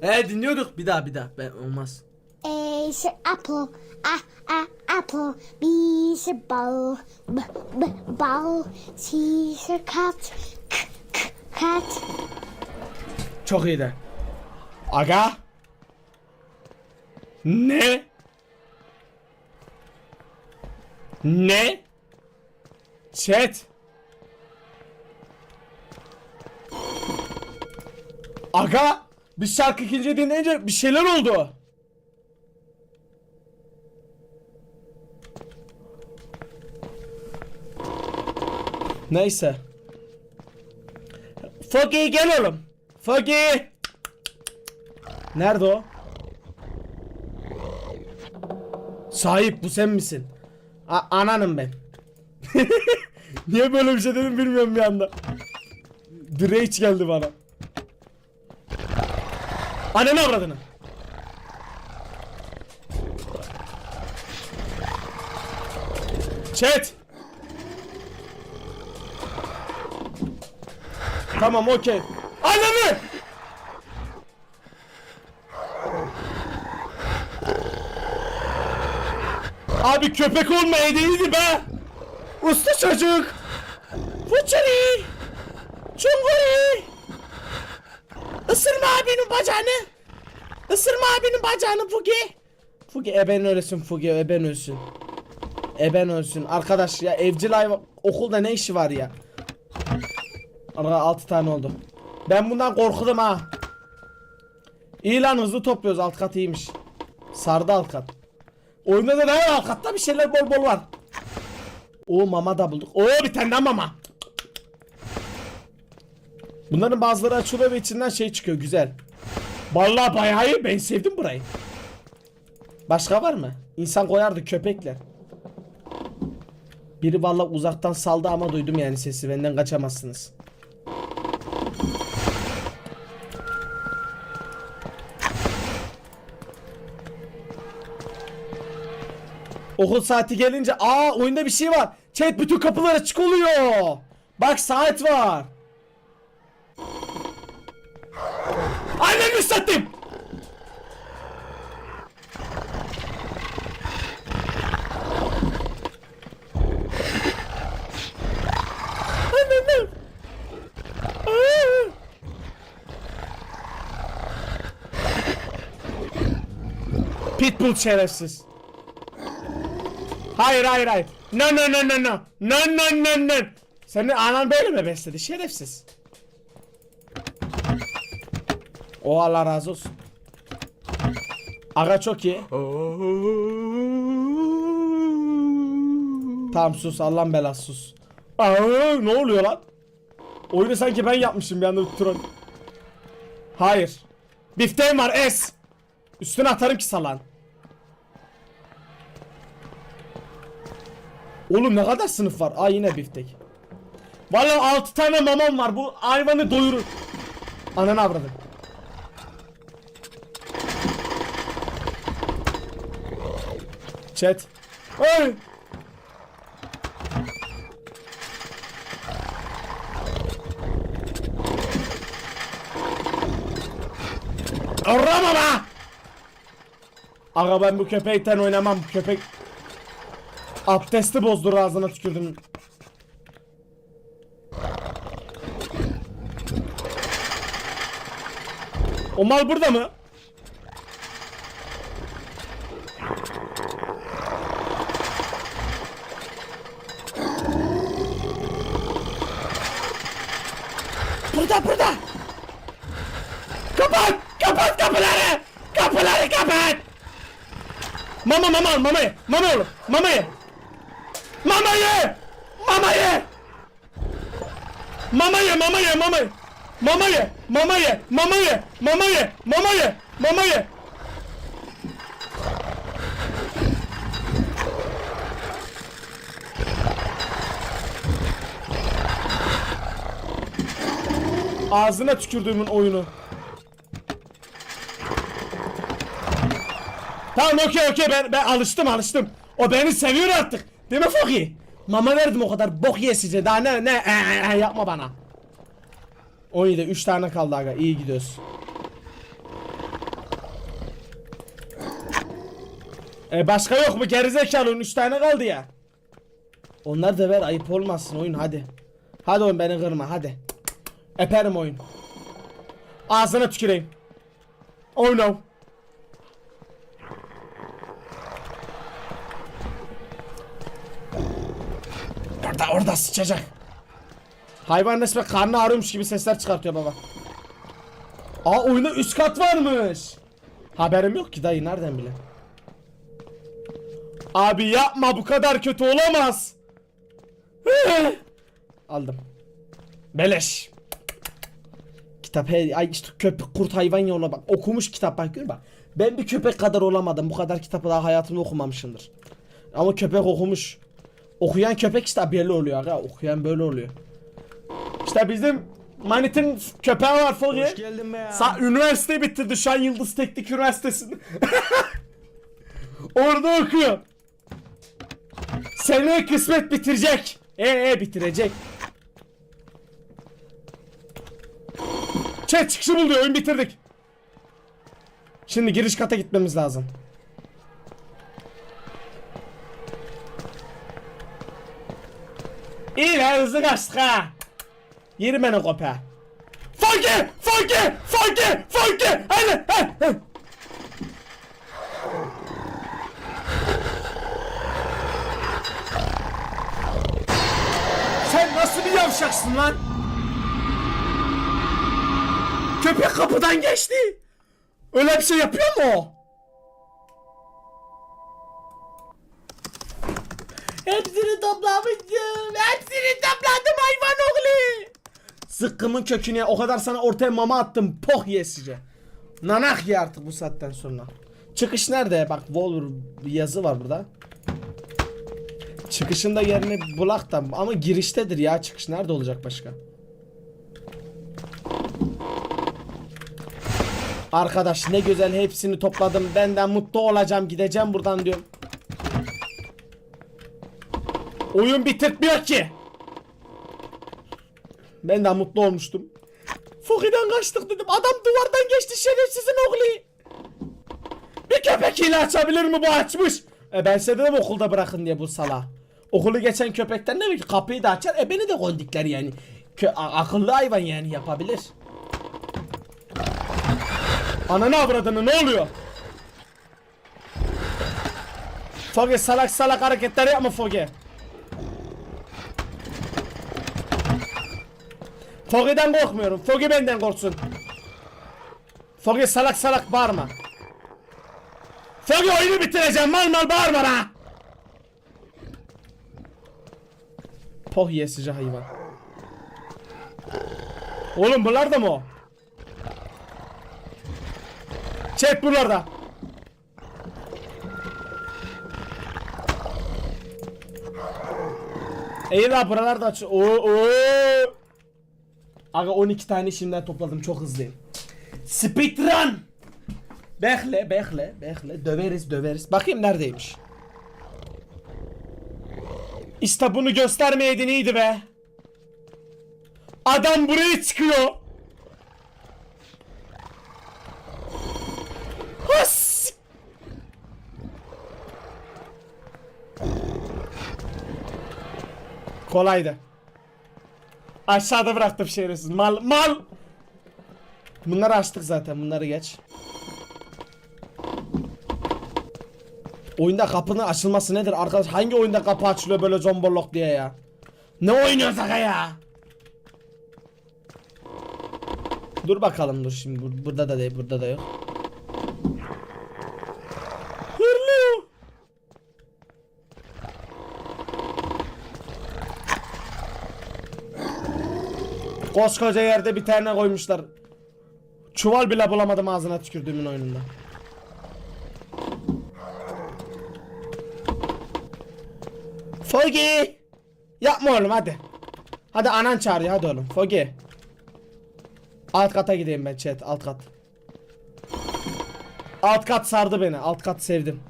He dinliyorduk. Bir daha bir daha. Ben olmaz. A is apple. A a apple. B is ball. B b ball. C is cat. K k cat. Çok iyiydi. Aga. Ne? Ne? Chat. Aga. Bir şarkı ikinci dinleyince bir şeyler oldu. Neyse. Fogi gel oğlum. Fogi. Nerede o? Sahip bu sen misin? A ananım ben. Niye böyle bir şey dedim bilmiyorum bir anda. Direğiç geldi bana. Ananı avradını. Chat. Tamam okey. Ananı! Abi köpek olmaya değildi be. Usta çocuk. Fıçırı. Çunguri. Isırma abinin bacağını. Isırma abinin bacağını Fugi. Fugi eben ölsün Fugi eben ölsün. Eben ölsün. Arkadaş ya evcil hayvan okulda ne işi var ya? Arada 6 tane oldu. Ben bundan korkudum ha. İyi lan hızlı topluyoruz alt kat iyiymiş. Sardı alt kat. Oyunda da ne var alt katta bir şeyler bol bol var. Oo mama da bulduk. Oo bir tane daha mama. Bunların bazıları açılıyor ve içinden şey çıkıyor güzel. Vallahi bayağı iyi ben sevdim burayı. Başka var mı? İnsan koyardı köpekler. Biri vallahi uzaktan saldı ama duydum yani sesi benden kaçamazsınız. Okul saati gelince aa oyunda bir şey var. Chat bütün kapılar açık oluyor. Bak saat var. Sattım. Annem. Pitbull şerefsiz. Hayır hayır hayır. No no no no no. No no no no. Senin anan böyle mi besledi şerefsiz? O Allah razı olsun. Aga çok iyi. Tamam sus Allah'ın belası sus. Ne oluyor lan? Oyunu sanki ben yapmışım bir anda troll. Hayır. Bifteğim var es. Üstüne atarım ki salan. Oğlum ne kadar sınıf var? Aa yine biftek. Vallahi 6 tane mamam var. Bu hayvanı doyurur. Ananı avradım. Chat. Ay. Arama be! Aga ben bu köpekten oynamam. Köpek abdesti bozdur ağzına tükürdüm. O mal burada mı? Burada burada. Kapat! Kapat kapıları! Kapıları kapat! Mama mama mama ye! Mama oğlum! Mama ye! Mama ye! Mama ye! Mama ye mama ye mama ye! Ağzına tükürdüğümün oyunu. Tamam okey okey ben, ben alıştım alıştım. O beni seviyor artık. Değil mi Foki? Mama verdim o kadar bok ye size daha ne ne ee, ee, yapma bana. 17 3 tane kaldı aga iyi gidiyoruz. E başka yok mu gerizekalı 3 tane kaldı ya. Onlar da ver ayıp olmasın oyun hadi. Hadi oyun beni kırma hadi. Eperim oyun. Ağzına tüküreyim. Oh no. Orada orada sıçacak. Hayvan resmen karnı ağrıyormuş gibi sesler çıkartıyor baba. Aa oyunda üst kat varmış. Haberim yok ki dayı nereden bile. Abi yapma bu kadar kötü olamaz. Aldım. Beleş. Kitap he, ay işte köpek kurt hayvan yoluna bak okumuş kitap bak gör bak. Ben bir köpek kadar olamadım bu kadar kitabı daha hayatımda okumamışımdır. Ama köpek okumuş. Okuyan köpek işte belli oluyor aga okuyan böyle oluyor. İşte bizim Manit'in köpeği var Fogi. Hoş geldin be ya. Sa üniversite bitirdi şu an Yıldız Teknik Üniversitesi'nde. Orada okuyor. Seneye kısmet bitirecek. E e bitirecek. Chat çıkışı buldu oyun bitirdik. Şimdi giriş kata gitmemiz lazım. İyi lan hızlı kaçtık ha. Yeri beni kopa. Funky! Funky! Funky! Funky! Hadi, hadi. Sen nasıl bir yavşaksın lan? Köpek kapıdan geçti. Öyle bir şey yapıyor mu o? Hepsini toplamışım. Hepsini topladım hayvan oğlu. Zıkkımın köküne o kadar sana ortaya mama attım. Poh yesice. Nanak ye artık bu saatten sonra. Çıkış nerede? Bak Volver yazı var burada. Çıkışında yerini bulak da ama giriştedir ya çıkış nerede olacak başka? Arkadaş ne güzel hepsini topladım. Benden mutlu olacağım gideceğim buradan diyorum. Oyun bitirtmiyor ki. Ben de mutlu olmuştum. Foki'den kaçtık dedim. Adam duvardan geçti şerefsizin oğlu. Bir köpek hile açabilir mi bu açmış? E ben size dedim okulda bırakın diye bu sala. Okulu geçen köpekten demek ki kapıyı da açar. E beni de kondikler yani. Kö akıllı hayvan yani yapabilir. Ananı avradını ne oluyor? Foge salak salak hareketler yapma Foge. Foge'den korkmuyorum. Foge benden korksun. Foge salak salak bağırma. Foge oyunu bitireceğim. Mal mal bağırma ha. Poh yesici hayvan. Oğlum bunlar da mı o? Çek buralarda. İyi la buralar da aç. Oo, oo. Aga 12 tane şimdiden topladım çok hızlıyım. Speedrun. Bekle bekle bekle döveriz döveriz. Bakayım neredeymiş. İşte bunu göstermeyeydin iyiydi be. Adam buraya çıkıyor. Has. Kolaydı. Aşağıda bıraktım şerefsiz. Mal mal. Bunları açtık zaten. Bunları geç. Oyunda kapının açılması nedir arkadaş? Hangi oyunda kapı açılıyor böyle zomborlok diye ya? Ne oynuyoruz aga ya? Dur bakalım dur şimdi Bur- burada da değil burada da yok. Koskoca yerde bir tane koymuşlar. Çuval bile bulamadım ağzına tükürdüğümün oyununda. Fogi! Yapma oğlum hadi. Hadi anan çağırıyor hadi oğlum. Fogi. Alt kata gideyim ben chat alt kat. Alt kat sardı beni. Alt kat sevdim.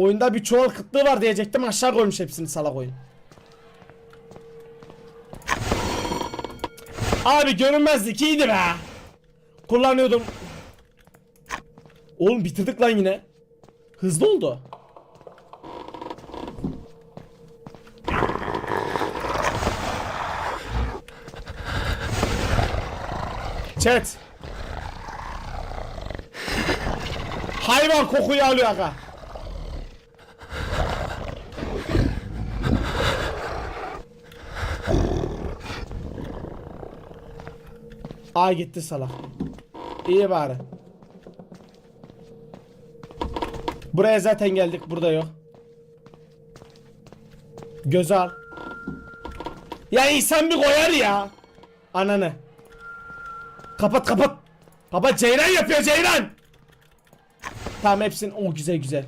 Oyunda bir çuval kıtlığı var diyecektim aşağı koymuş hepsini salak oyun. Abi görünmezlik iyiydi be. kullanıyordum. Oğlum bitirdik lan yine. Hızlı oldu. Chat. Hayvan kokuyu alıyor aga. Ay gitti salak. İyi bari. Buraya zaten geldik. Burada yok. Göz al. Ya insan bir koyar ya. Ananı. Kapat kapat. Kapat Ceyran yapıyor Ceyran. Tamam hepsini. O güzel güzel.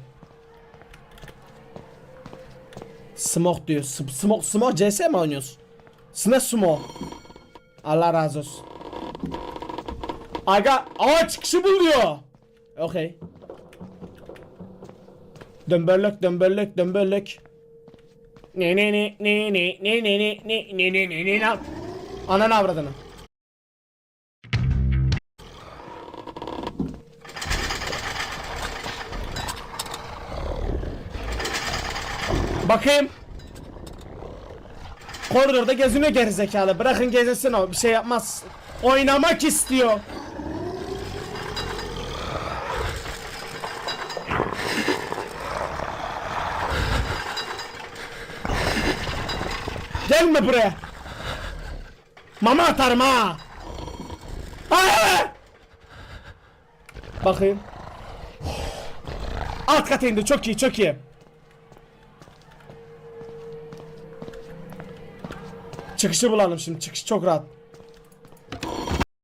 Smoke diyor. Smoke smoke CS mi oynuyorsun? Sne smoke. Allah razı olsun. Aga aa çıkışı buluyor. Okey. Dömbörlük dömbörlük dömbörlük. Ne ne ne ne ne ne ne ne ne ne ne ne ne ne Ananı avradını. Bakayım. Koridorda geziniyor gerizekalı. Bırakın gezinsin o. Bir şey yapmaz. Oynamak istiyor. Gelme buraya. Mama atarım ha. Bakayım. Alt kata indi. Çok iyi, çok iyi. Çıkışı bulalım şimdi. Çıkış çok rahat.